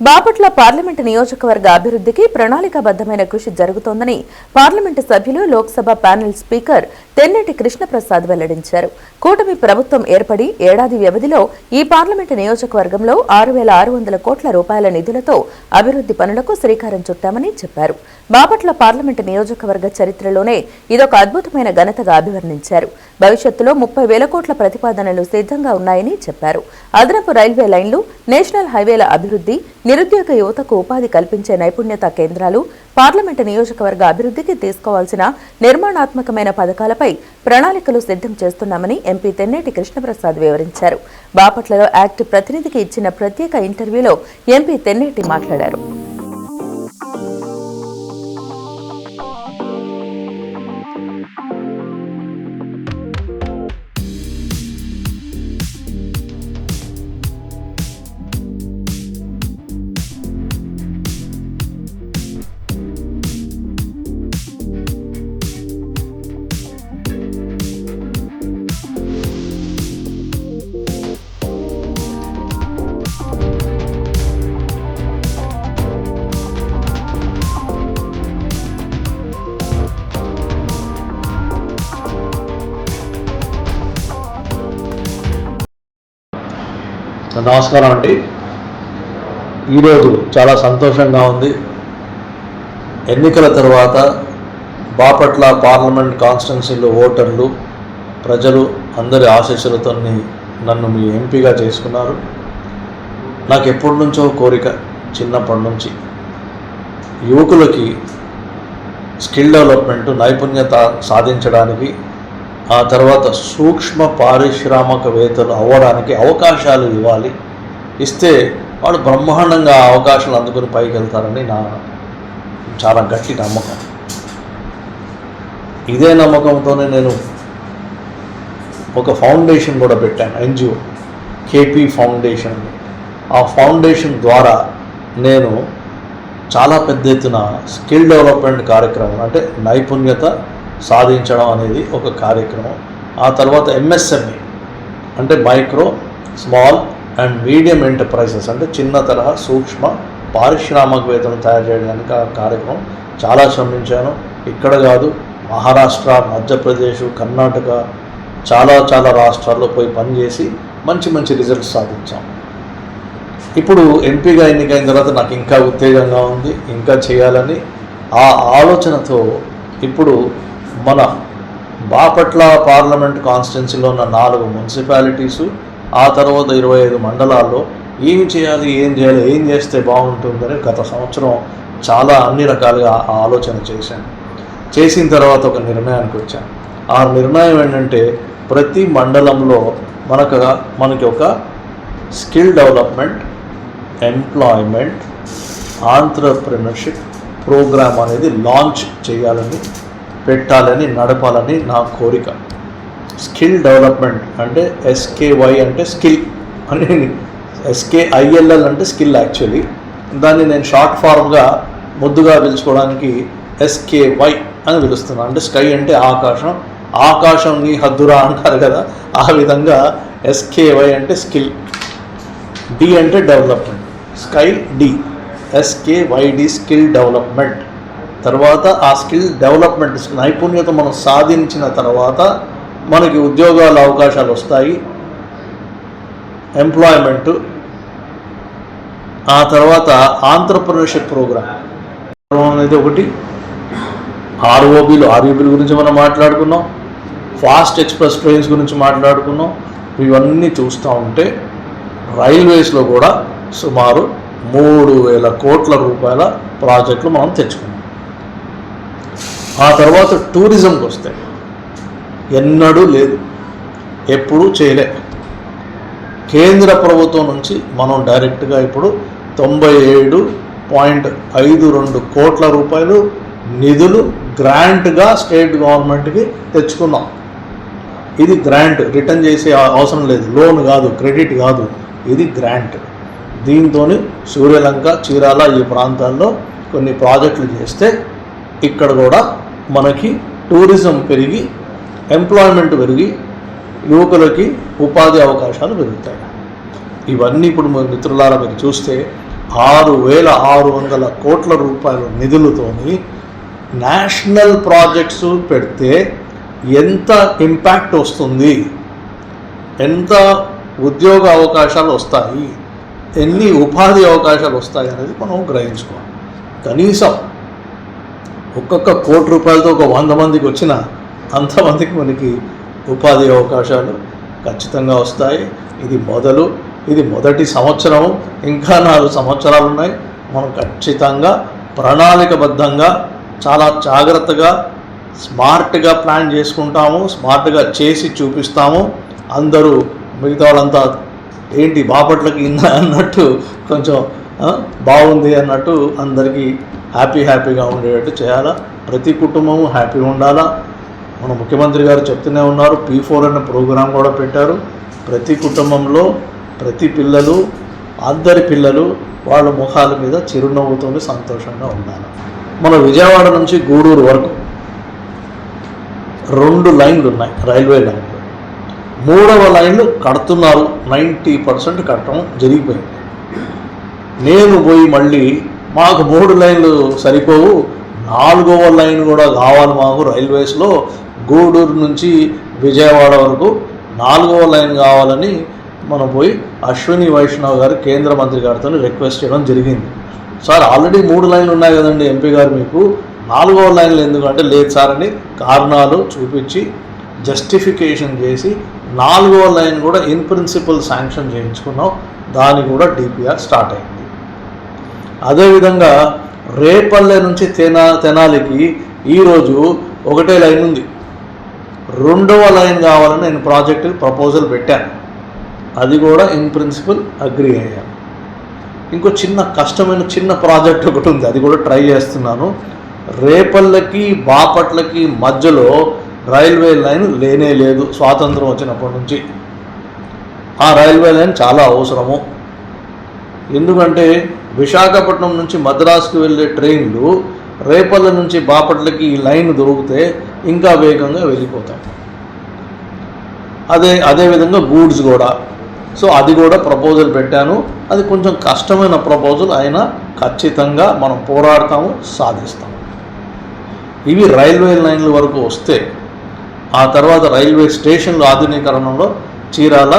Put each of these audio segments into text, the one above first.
Bapatla parliament నియోజకవర్గ అభివృద్ధికి ప్రణాళికాబద్దమైన కృషి జరుగుతోందని పార్లమెంటు సభ్యులు లోక్సభ ప్యానెల్ స్పీకర్ తెన్నటి కృష్ణప్రసాద్ వెల్లడించారు. కూటమి ప్రభుత్వం ఏర్పడి ఏడాది వ్యవధిలో ఈ పార్లమెంటు నియోజకవర్గంలో ఆరు వేల ఆరు వందల కోట్ల రూపాయల నిధులతో అభివృద్ధి పనులకు శ్రీకారం చుట్టామని చెప్పారు. బాపట్ల పార్లమెంటు నియోజకవర్గ చరిత్రలోనే ఇదొక అద్భుతమైన ఘనతగా అభివర్ణించారు. భవిష్యత్తులో ముప్పై వేల కోట్ల ప్రతిపాదనలు సిద్ధంగా ఉన్నాయని చెప్పారు. అదనపు రైల్వే లైన్లు నేషనల్ హైవేల అభివృద్ధి నిరుద్యోగ యువతకు ఉపాధి కల్పించే నైపుణ్యత కేంద్రాలు పార్లమెంటు నియోజకవర్గ అభివృద్ధికి తీసుకోవాల్సిన నిర్మాణాత్మకమైన పథకాలపై ప్రణాళికలు సిద్ధం చేస్తున్నామని ఎంపీ తెన్నేటి కృష్ణప్రసాద్ వివరించారు. బాపట్లలో యాక్ట్ ప్రతినిధికి ఇచ్చిన ప్రత్యేక ఇంటర్వ్యూలో ఎంపీ తెన్నేటి మాట్లాడారు. నమస్కారం అండి. ఈరోజు చాలా సంతోషంగా ఉంది. ఎన్నికల తర్వాత బాపట్ల పార్లమెంట్ కాన్స్టిట్యున్సీలో ఓటర్లు ప్రజలు అందరి ఆశీస్సులతో నన్ను మీ ఎంపీగా చేసుకున్నారు. నాకు ఎప్పటి నుంచో కోరిక చిన్నప్పటి నుంచి. యువకులకి స్కిల్ డెవలప్మెంట్ నైపుణ్యత సాధించడానికి ఆ తర్వాత సూక్ష్మ పారిశ్రామికవేత్తలు అవ్వడానికి అవకాశాలు ఇవ్వాలి. ఇస్తే వాళ్ళు బ్రహ్మాండంగా ఆ అవకాశాలు అందుకుని పైకి వెళ్తారని నా చాలా గట్టి నమ్మకం. ఇదే నమ్మకంతోనే నేను ఒక ఫౌండేషన్ కూడా పెట్టాను ఎన్జిఓ కేపీ ఫౌండేషన్. ఆ ఫౌండేషన్ ద్వారా నేను చాలా పెద్ద ఎత్తున స్కిల్ డెవలప్మెంట్ కార్యక్రమం అంటే నైపుణ్యత సాధించడం అనేది ఒక కార్యక్రమం. ఆ తర్వాత ఎంఎస్ఎంఈ అంటే micro small and medium enterprises అంటే చిన్న తరహా సూక్ష్మ పారిశ్రామికవేత్తలను తయారు చేయడానికి ఆ కార్యక్రమం చాలా శ్రమించాను. ఇక్కడ కాదు మహారాష్ట్ర మధ్యప్రదేశ్ కర్ణాటక చాలా చాలా రాష్ట్రాల్లో పోయి పనిచేసి మంచి మంచి రిజల్ట్స్ సాధించాం. ఇప్పుడు ఎంపీగా ఎన్నికైన తర్వాత నాకు ఇంకా ఉత్తేజంగా ఉంది ఇంకా చేయాలని ఆ ఆలోచనతో ఇప్పుడు మన బాపట్ల పార్లమెంట్ కాన్స్టిట్యున్సీలో ఉన్న నాలుగు మున్సిపాలిటీసు ఆ తర్వాత ఇరవై ఐదు మండలాల్లో ఏమి చేయాలి ఏం చేయాలి ఏం చేస్తే బాగుంటుందని గత సంవత్సరం చాలా అన్ని రకాలుగా ఆలోచన చేశాను. చేసిన తర్వాత ఒక నిర్ణయానికి వచ్చాను. ఆ నిర్ణయం ఏంటంటే ప్రతి మండలంలో మనకు మనకి ఒక skill development employment entrepreneurship programme అనేది లాంచ్ చేయాలని పెట్టాలని నడపాలని నా కోరిక. స్కిల్ డెవలప్మెంట్ అంటే ఎస్కేవై అంటే స్కిల్ అని ఎస్కేఐఎల్ఎల్ అంటే స్కిల్ యాక్చువల్లీ. దాన్ని నేను షార్ట్ ఫార్మ్గా ముద్దుగా పిలుచుకోవడానికి ఎస్కేవై అని పిలుస్తున్నాను అంటే స్కై అంటే ఆకాశం. ఆకాశం నీ హద్దురా అంటారు కదా ఆ విధంగా ఎస్కేవై అంటే స్కిల్. డి అంటే development. Sky D. SKYD skill development. తర్వాత ఆ స్కిల్ డెవలప్మెంట్ నైపుణ్యత మనం సాధించిన తర్వాత మనకి ఉద్యోగాల అవకాశాలు వస్తాయి. ఎంప్లాయ్మెంట్ ఆ తర్వాత ఆంటర్ప్రినర్షిప్ ప్రోగ్రామ్ అనేది ఒకటి. ఆర్ఓబీలు ఆర్యూబీల గురించి మనం మాట్లాడుకున్నాం. ఫాస్ట్ ఎక్స్ప్రెస్ ట్రైన్స్ గురించి మాట్లాడుకున్నాం. ఇవన్నీ చూస్తూ ఉంటే రైల్వేస్లో కూడా సుమారు మూడు వేల కోట్ల రూపాయల ప్రాజెక్టులు మనం తెచ్చుకున్నాం. ఆ తర్వాత టూరిజంకి వస్తే ఎన్నడూ లేదు. ఎప్పుడూ చేయలే. కేంద్ర ప్రభుత్వం నుంచి మనం డైరెక్ట్గా ఇప్పుడు తొంభై ఏడు పాయింట్ ఐదు రెండు కోట్ల రూపాయలు నిధులు గ్రాంట్గా స్టేట్ గవర్నమెంట్కి తెచ్చుకున్నాం. ఇది గ్రాంట్. రిటర్న్ చేసే అవసరం లేదు. లోన్ కాదు క్రెడిట్ కాదు. ఇది గ్రాంట్. దీంతో సూర్యలంక చీరాల ఈ ప్రాంతాల్లో కొన్ని ప్రాజెక్టులు చేస్తే ఇక్కడ కూడా మనకి టూరిజం పెరిగి ఎంప్లాయ్మెంట్ పెరిగి యువకులకి ఉపాధి అవకాశాలు పెరుగుతాయి. ఇవన్నీ ఇప్పుడు మన మిత్రులారా మీరు చూస్తే ఆరు వేల ఆరు వందల కోట్ల రూపాయల నిధులతోని నేషనల్ ప్రాజెక్ట్స్ పెడితే ఎంత ఇంపాక్ట్ వస్తుంది? ఎంత ఉద్యోగ అవకాశాలు వస్తాయి? ఎన్ని ఉపాధి అవకాశాలు వస్తాయి అనేది మనం గ్రహించుకోవాలి. కనీసం ఒక్కొక్క కోటి రూపాయలతో ఒక వంద మందికి వచ్చిన అంతమందికి మనకి ఉపాధి అవకాశాలు ఖచ్చితంగా వస్తాయి. ఇది మొదలు ఇది మొదటి సంవత్సరం ఇంకా నాలుగు సంవత్సరాలు ఉన్నాయి. మనం ఖచ్చితంగా ప్రణాళికబద్ధంగా చాలా జాగ్రత్తగా స్మార్ట్గా ప్లాన్ చేసుకుంటాము. స్మార్ట్గా చేసి చూపిస్తాము. అందరూ మిగతా వాళ్ళంతా ఏంటి బాపట్లకి ఇందా? అన్నట్టు కొంచెం బాగుంది అన్నట్టు అందరికీ హ్యాపీ హ్యాపీగా ఉండేటట్టు చేయాలా? ప్రతి కుటుంబము హ్యాపీ ఉండాలా? మన ముఖ్యమంత్రి గారు చెప్తూనే ఉన్నారు పీ ఫోర్ అనే ప్రోగ్రాం కూడా పెట్టారు. ప్రతి కుటుంబంలో ప్రతి పిల్లలు అందరి పిల్లలు వాళ్ళ ముఖాల మీద చిరునవ్వుతో సంతోషంగా ఉండాలి? మన విజయవాడ నుంచి గూడూరు వరకు రెండు లైన్లు ఉన్నాయి రైల్వే లైన్లు. మూడవ లైన్లు కడుతున్నారు నైంటీ పర్సెంట్ కట్టడం జరిగిపోయింది. నేను పోయి మళ్ళీ మాకు మూడు లైన్లు సరిపోవు. నాలుగవ లైన్ కూడా కావాలి మాకు రైల్వేస్లో. గూడూరు నుంచి విజయవాడ వరకు నాలుగవ లైన్ కావాలని మనం పోయి అశ్విని వైష్ణవ్ గారు కేంద్ర మంత్రి గారితో రిక్వెస్ట్ చేయడం జరిగింది. సార్ ఆల్రెడీ మూడు లైన్లు ఉన్నాయి కదండి ఎంపీ గారు మీకు. నాలుగవ లైన్లు ఎందుకంటే లేదు సార్ అని కారణాలు చూపించి జస్టిఫికేషన్ చేసి నాలుగవ లైన్ కూడా ఇన్ ప్రిన్సిపల్ శాంక్షన్ చేయించుకున్నాం. దాని కూడా డిపిఆర్ స్టార్ట్ అయింది. అదేవిధంగా రేపల్లె నుంచి తెనా తెనాలికి ఈరోజు ఒకటే లైన్ ఉంది. రెండవ లైన్ కావాలని నేను ప్రాజెక్టు ప్రపోజల్ పెట్టాను. అది కూడా ఇన్ ప్రిన్సిపల్ అగ్రి అయ్యాను ఇంకో చిన్న కష్టమైన చిన్న ప్రాజెక్ట్ ఒకటి ఉంది. అది కూడా ట్రై చేస్తున్నాను. రేపల్లకి బాపట్లకి మధ్యలో రైల్వే లైన్ లేనే లేదు. స్వాతంత్రం వచ్చినప్పటి నుంచి. ఆ రైల్వే లైన్ చాలా అవసరము. ఎందుకంటే విశాఖపట్నం నుంచి మద్రాసుకు వెళ్ళే ట్రైన్లు రేపల్ల నుంచి బాపట్లకి ఈ లైన్ దొరికితే ఇంకా వేగంగా వెళ్ళిపోతాయి అదే అదేవిధంగా గూడ్స్ కూడా. సో అది కూడా ప్రపోజల్ పెట్టాను. అది కొంచెం కష్టమైన ప్రపోజల్ అయినా ఖచ్చితంగా మనం పోరాడతాము సాధిస్తాము. ఇవి రైల్వే లైన్ల వరకు వస్తే ఆ తర్వాత రైల్వే స్టేషన్లు ఆధునీకరణలో చీరాల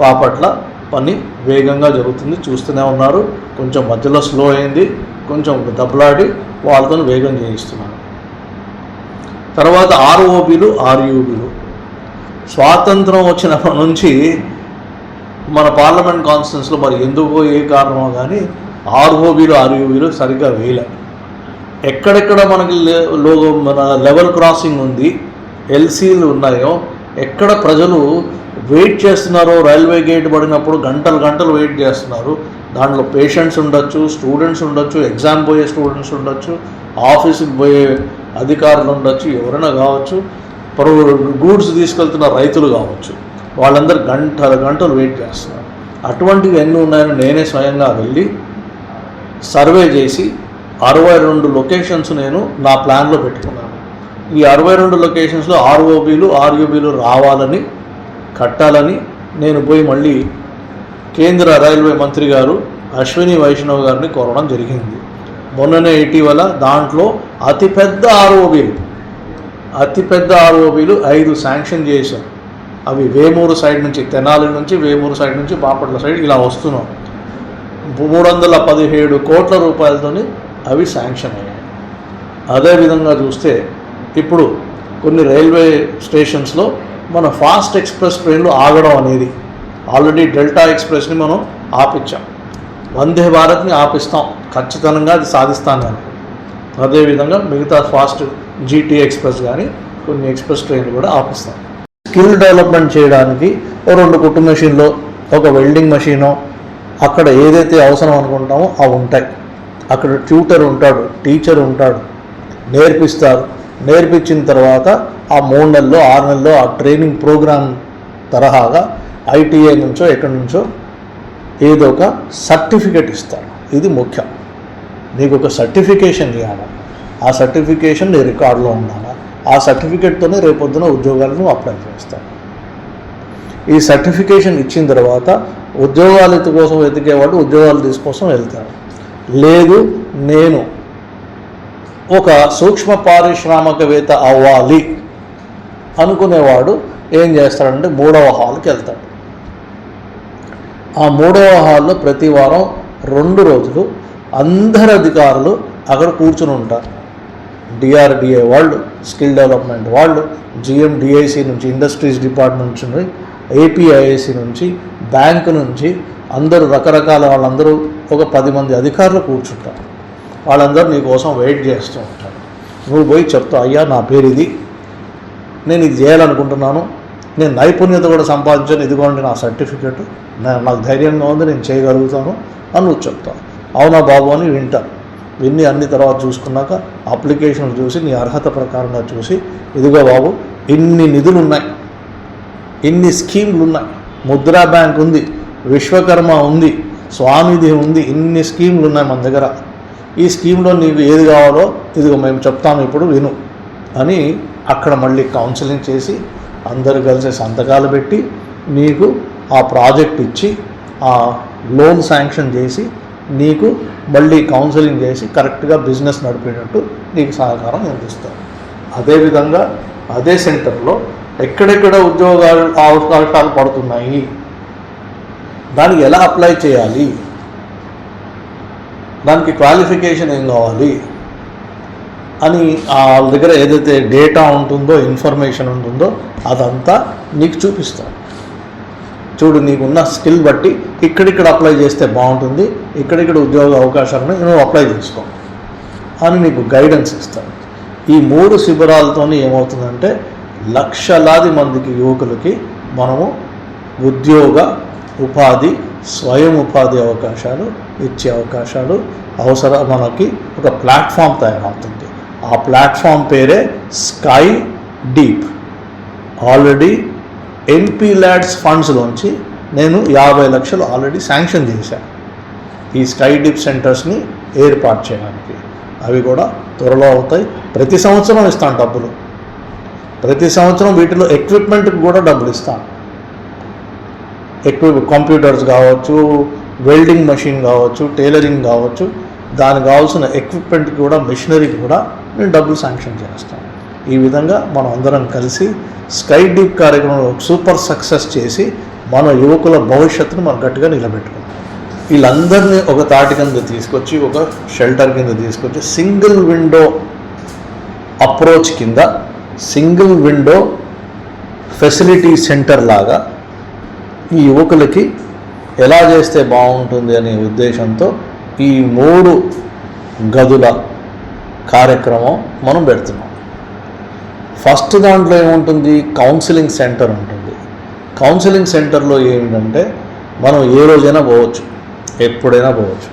బాపట్ల పని వేగంగా జరుగుతుంది. చూస్తూనే ఉన్నారు. కొంచెం మధ్యలో స్లో అయింది. కొంచెం దెబ్బలాడి వాళ్ళతో వేగం చేయిస్తున్నారు. తర్వాత ఆర్ఓబీలు ఆర్యూబీలు. స్వాతంత్రం వచ్చినప్పటి నుంచి మన పార్లమెంట్ కాన్స్టిట్యూన్స్లో మరి ఎందుకో ఏ కారణమో కానీ ఆర్ఓబీలు ఆర్యూబీలు సరిగ్గా వేయలే. ఎక్కడెక్కడ మనకి లోగో లో మన లెవెల్ క్రాసింగ్ ఉంది ఎల్సీలు ఉన్నాయో ఎక్కడ ప్రజలు వెయిట్ చేస్తున్నారు రైల్వే గేట్ పడినప్పుడు గంటలు గంటలు వెయిట్ చేస్తున్నారు. దాంట్లో పేషెంట్స్ ఉండొచ్చు స్టూడెంట్స్ ఉండొచ్చు ఎగ్జామ్ పోయే స్టూడెంట్స్ ఉండొచ్చు ఆఫీస్కి పోయే అధికారులు ఉండొచ్చు ఎవరైనా కావచ్చు గూడ్స్ తీసుకెళ్తున్న రైతులు కావచ్చు. వాళ్ళందరూ గంటలు గంటలు వెయిట్ చేస్తున్నారు. అటువంటివి ఎన్ని ఉన్నాయని నేనే స్వయంగా వెళ్ళి సర్వే చేసి అరవై రెండు లొకేషన్స్ నేను నా ప్లాన్లో పెట్టుకున్నాను. ఈ అరవై రెండు లొకేషన్స్లో ఆర్ఓబీలు ఆర్యూబీలు రావాలని కట్టాలని నేను పోయి మళ్ళీ కేంద్ర రైల్వే మంత్రి గారు అశ్విని వైష్ణవ్ గారిని కోరడం జరిగింది. మొన్ననే ఇటీవల దాంట్లో అతిపెద్ద ఆర్ఓబీలు అతిపెద్ద ఆర్ఓబీలు ఐదు శాంక్షన్ చేశాం. అవి వేమూరు సైడ్ నుంచి తెనాలి నుంచి వేమూరు సైడ్ నుంచి బాపట్ల సైడ్ ఇలా వస్తున్నాం. మూడు వందల పదిహేడు కోట్ల రూపాయలతోని అవి శాంక్షన్ అయ్యాయి. అదేవిధంగా చూస్తే ఇప్పుడు కొన్ని రైల్వే స్టేషన్స్లో మన ఫాస్ట్ ఎక్స్ప్రెస్ ట్రైన్లు ఆగడం అనేది ఆల్రెడీ డెల్టా ఎక్స్ప్రెస్ని మనం ఆపించాం. వందే భారత్ని ఆపిస్తాం. ఖచ్చితంగా అది సాధిస్తాను నేను అదేవిధంగా మిగతా ఫాస్ట్ జీటీ ఎక్స్ప్రెస్ కానీ కొన్ని ఎక్స్ప్రెస్ ట్రైన్లు కూడా ఆపిస్తాం. స్కిల్ డెవలప్మెంట్ చేయడానికి ఓ రెండు కుట్టు మెషిన్లో ఒక వెల్డింగ్ మెషీనో అక్కడ ఏదైతే అవసరం అనుకుంటామో అవి ఉంటాయి. అక్కడ ట్యూటర్ ఉంటాడు టీచర్ ఉంటాడు నేర్పిస్తారు. నేర్పించిన తర్వాత ఆ మూడు నెలల్లో ఆరు నెలల్లో ఆ ట్రైనింగ్ ప్రోగ్రామ్ తరహాగా ఐటీఐ నుంచో ఎక్కడి నుంచో ఏదో ఒక సర్టిఫికేట్ ఇస్తారు. ఇది ముఖ్యం. నీకు ఒక సర్టిఫికేషన్ ఇవ్వాలి. ఆ సర్టిఫికేషన్ నీ రికార్డులో ఉండాలి. ఆ సర్టిఫికేట్తోనే రేపొద్దున ఉద్యోగాలను అప్లై చేస్తాను ఈ సర్టిఫికేషన్ ఇచ్చిన తర్వాత ఉద్యోగాల కోసం వెతికేవాడు ఉద్యోగాలు తీసుకోసం వెళ్తాడు. లేదు నేను ఒక సూక్ష్మ పారిశ్రామికవేత్త అవ్వాలి అనుకునేవాడు ఏం చేస్తాడంటే మూడవ హాల్కి వెళ్తాడు. ఆ మూడవ హాల్లో ప్రతి వారం రెండు రోజులు అందరు అధికారులు అక్కడ కూర్చుని ఉంటారు. డిఆర్డిఏ వాళ్ళు స్కిల్ డెవలప్మెంట్ వాళ్ళు జిఎండిఐసి నుంచి ఇండస్ట్రీస్ డిపార్ట్మెంట్ నుంచి ఏపీఐఏసి నుంచి బ్యాంకు నుంచి అందరూ రకరకాల వాళ్ళందరూ ఒక పది మంది అధికారులు కూర్చుంటారు. వాళ్ళందరూ నీ కోసం వెయిట్ చేస్తూ ఉంటారు. నువ్వు పోయి చెప్తావు అయ్యా నా పేరు ఇది. నేను ఇది చేయాలనుకుంటున్నాను. నేను నైపుణ్యత కూడా సంపాదించాను. ఇదిగోండి నా సర్టిఫికెట్. నాకు ధైర్యంగా ఉంది నేను చేయగలుగుతాను అని నువ్వు చెప్తావు. అవునా బాబు అని వింటారు విన్ని అన్ని తర్వాత చూసుకున్నాక అప్లికేషన్ చూసి నీ అర్హత ప్రకారంగా చూసి ఇదిగో బాబు ఇన్ని నిధులు ఉన్నాయి ఇన్ని స్కీమ్లు ఉన్నాయి ముద్రా బ్యాంక్ ఉంది విశ్వకర్మ ఉంది స్వామిది ఉంది ఇన్ని స్కీమ్లు ఉన్నాయి మన దగ్గర. ఈ స్కీమ్లో నీకు ఏది కావాలో ఇదిగో మేము చెప్తాము ఇప్పుడు విను అని అక్కడ మళ్ళీ కౌన్సిలింగ్ చేసి అందరు కలిసి సంతకాలు పెట్టి నీకు ఆ ప్రాజెక్ట్ ఇచ్చి ఆ లోన్ శాంక్షన్ చేసి నీకు మళ్ళీ కౌన్సిలింగ్ చేసి కరెక్ట్గా బిజినెస్ నడిపేటట్టు నీకు సహకారం అందిస్తారు. అదేవిధంగా అదే సెంటర్లో ఎక్కడెక్కడ ఉద్యోగాలు అవకాశాలు పడుతున్నాయి దానికి ఎలా అప్లై చేయాలి దానికి క్వాలిఫికేషన్ ఏం కావాలి? అని వాళ్ళ దగ్గర ఏదైతే డేటా ఉంటుందో ఇన్ఫర్మేషన్ ఉంటుందో అదంతా నీకు చూపిస్తాను చూడు నీకున్న స్కిల్ బట్టి ఇక్కడిక్కడ అప్లై చేస్తే బాగుంటుంది ఇక్కడిక్కడ ఉద్యోగ అవకాశాలను నువ్వు అప్లై చేసుకో అని నీకు గైడెన్స్ ఇస్తాను ఈ మూడు శిబిరాలతో ఏమవుతుందంటే లక్షలాది మందికి యువకులకి మనము ఉద్యోగ ఉపాధి స్వయం ఉపాధి అవకాశాలు ఇచ్చే అవకాశాలు అవసరం మనకి ఒక ప్లాట్ఫామ్ తయారవుతుంది. ఆ ప్లాట్ఫామ్ పేరే స్కై డీప్. ఆల్రెడీ ఎన్పీ ల్యాడ్స్ ఫండ్స్లోంచి నేను యాభై లక్షలు ఆల్రెడీ శాంక్షన్ చేశాను ఈ స్కై డీప్ సెంటర్స్ని ఏర్పాటు చేయడానికి. అవి కూడా త్వరలో అవుతాయి. ప్రతి సంవత్సరం ఇస్తాను డబ్బులు. ప్రతి సంవత్సరం వీటిలో ఎక్విప్మెంట్కి కూడా డబ్బులు ఇస్తాను. ఎక్కువ కంప్యూటర్స్ కావచ్చు వెల్డింగ్ మెషిన్ కావచ్చు టైలరింగ్ కావచ్చు దానికి కావాల్సిన ఎక్విప్మెంట్కి కూడా మిషనరీకి కూడా నేను డబ్బులు శాంక్షన్ చేస్తాను ఈ విధంగా మనం అందరం కలిసి స్కై డీప్ కార్యక్రమంలో సూపర్ సక్సెస్ చేసి మన యువకుల భవిష్యత్తును మనం గట్టిగా నిలబెట్టుకుంటాం వీళ్ళందరినీ ఒక తాటి కింద తీసుకొచ్చి ఒక షెల్టర్ కింద తీసుకొచ్చి సింగిల్ విండో అప్రోచ్ కింద సింగిల్ విండో ఫెసిలిటీ సెంటర్ లాగా ఈ యువకులకి ఎలా చేస్తే బాగుంటుంది అనే ఉద్దేశంతో ఈ మూడు గదుల కార్యక్రమం మనం పెడుతున్నాం. ఫస్ట్ దాంట్లో ఏముంటుంది? కౌన్సిలింగ్ సెంటర్ ఉంటుంది. కౌన్సిలింగ్ సెంటర్లో ఏమిటంటే మనం ఏ రోజైనా పోవచ్చు ఎప్పుడైనా పోవచ్చు.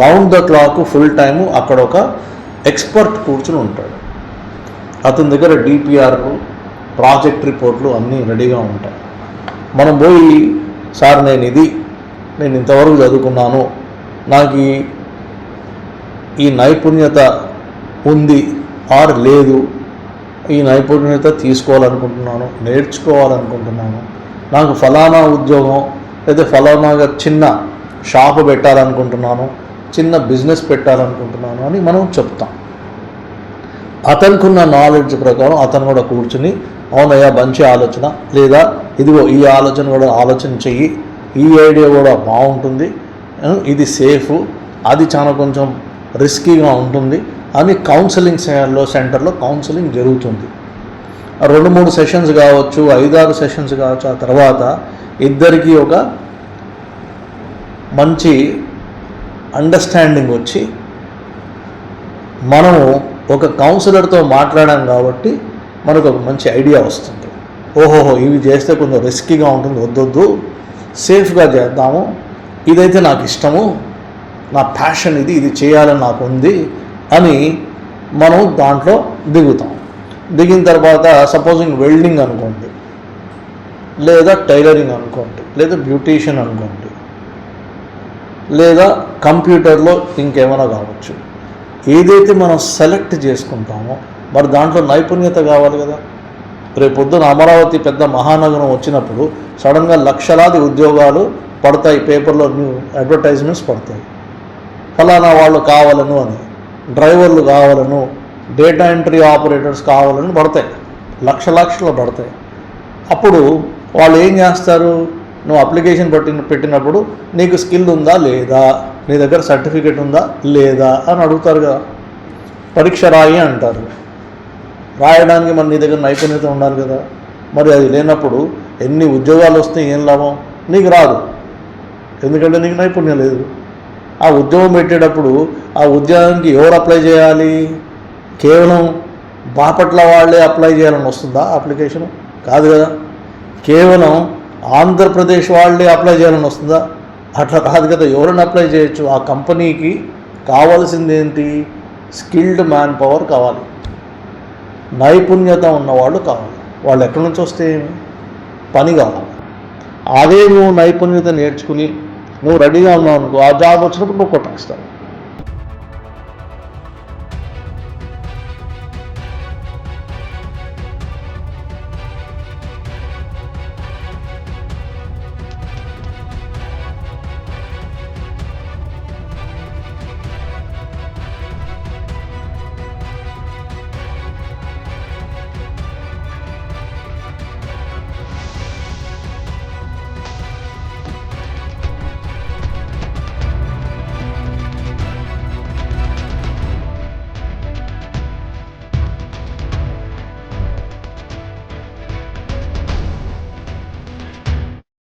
Round the clock full time అక్కడ ఒక ఎక్స్పర్ట్ కూర్చుని ఉంటాడు. అతని దగ్గర డిపిఆర్ ప్రాజెక్ట్ రిపోర్ట్లు అన్నీ రెడీగా ఉంటాయి. మనం పోయి సార్ నేను ఇది నేను ఇంతవరకు చదువుకున్నాను. నాకు ఈ నైపుణ్యత ఉంది ఆర్ లేదు. ఈ నైపుణ్యత తీసుకోవాలనుకుంటున్నాను నేర్చుకోవాలనుకుంటున్నాను. నాకు ఫలానా ఉద్యోగం లేదా ఫలానాగా చిన్న షాపు పెట్టాలనుకుంటున్నాను చిన్న బిజినెస్ పెట్టాలనుకుంటున్నాను అని మనం చెప్తాం. అతనికి ఉన్న నాలెడ్జ్ ప్రకారం అతను కూడా కూర్చుని అవునయ్యా మంచి ఆలోచన. లేదా ఇదిగో ఈ ఆలోచన కూడా ఆలోచన చెయ్యి. ఈ ఐడియా కూడా బాగుంటుంది. ఇది సేఫ్ అది చాలా కొంచెం రిస్కీగా ఉంటుంది. అని కౌన్సిలింగ్ సెంటర్లో కౌన్సిలింగ్ జరుగుతుంది. రెండు మూడు సెషన్స్ కావచ్చు ఐదారు సెషన్స్ కావచ్చు ఆ తర్వాత ఇద్దరికీ ఒక మంచి అండర్స్టాండింగ్ వచ్చి మనము ఒక కౌన్సిలర్తో మాట్లాడాం కాబట్టి మనకు ఒక మంచి ఐడియా వస్తుంది. ఓహోహో ఇవి చేస్తే కొంచెం రిస్కీగా ఉంటుంది వద్దొద్దు. సేఫ్గా చేద్దాము. ఇదైతే నాకు ఇష్టము. నా ప్యాషన్ ఇది ఇది చేయాలని నాకు ఉంది అని మనం దాంట్లో దిగుతాం. దిగిన తర్వాత సపోజింగ్ వెల్డింగ్ అనుకోండి లేదా టైలరింగ్ అనుకోండి లేదా బ్యూటీషియన్ అనుకోండి లేదా కంప్యూటర్లో ఇంకేమైనా కావచ్చు. ఏదైతే మనం సెలెక్ట్ చేసుకుంటామో మరి దాంట్లో నైపుణ్యత కావాలి కదా. రేపొద్దున అమరావతి పెద్ద మహానగరం వచ్చినప్పుడు సడన్గా లక్షలాది ఉద్యోగాలు పడతాయి పేపర్లో న్యూ అడ్వర్టైజ్మెంట్స్ పడతాయి. ఫలానా వాళ్ళు కావాలను అని డ్రైవర్లు కావాలను డేటా ఎంట్రీ ఆపరేటర్స్ కావాలని పడతాయి. లక్ష లక్షలు పడతాయి. అప్పుడు వాళ్ళు ఏం చేస్తారు? నువ్వు అప్లికేషన్ పెట్టిన పెట్టినప్పుడు నీకు స్కిల్ ఉందా లేదా? నీ దగ్గర సర్టిఫికేట్ ఉందా? లేదా అని అడుగుతారు కదా. పరీక్ష రాయి అంటారు. రాయడానికి మరి నీ దగ్గర నైపుణ్యత ఉండాలి కదా. మరి అది లేనప్పుడు ఎన్ని ఉద్యోగాలు వస్తే ఏం లాభం? నీకు రాదు. ఎందుకంటే నీకు నైపుణ్యం లేదు. ఆ ఉద్యోగం పెట్టేటప్పుడు ఆ ఉద్యోగానికి ఎవరు అప్లై చేయాలి? కేవలం బాపట్ల వాళ్ళే అప్లై చేయాలని వస్తుందా అప్లికేషన్ కాదు కదా. కేవలం ఆంధ్రప్రదేశ్ వాళ్ళే అప్లై చేయాలని వస్తుందా? అట్లా కాదు కదా ఎవరైనా అప్లై చేయొచ్చు? ఆ కంపెనీకి కావాల్సింది ఏంటి స్కిల్డ్ మ్యాన్ పవర్ కావాలి. నైపుణ్యత ఉన్నవాళ్ళు కావాలి. వాళ్ళు ఎక్కడి నుంచి వస్తే ఏమి? పని కావాలి. అదే నువ్వు నైపుణ్యత నేర్చుకుని నువ్వు రెడీగా ఉన్నావు అనుకో ఆ జాబ్ వచ్చినప్పుడు నువ్వు కొట్టేస్తావు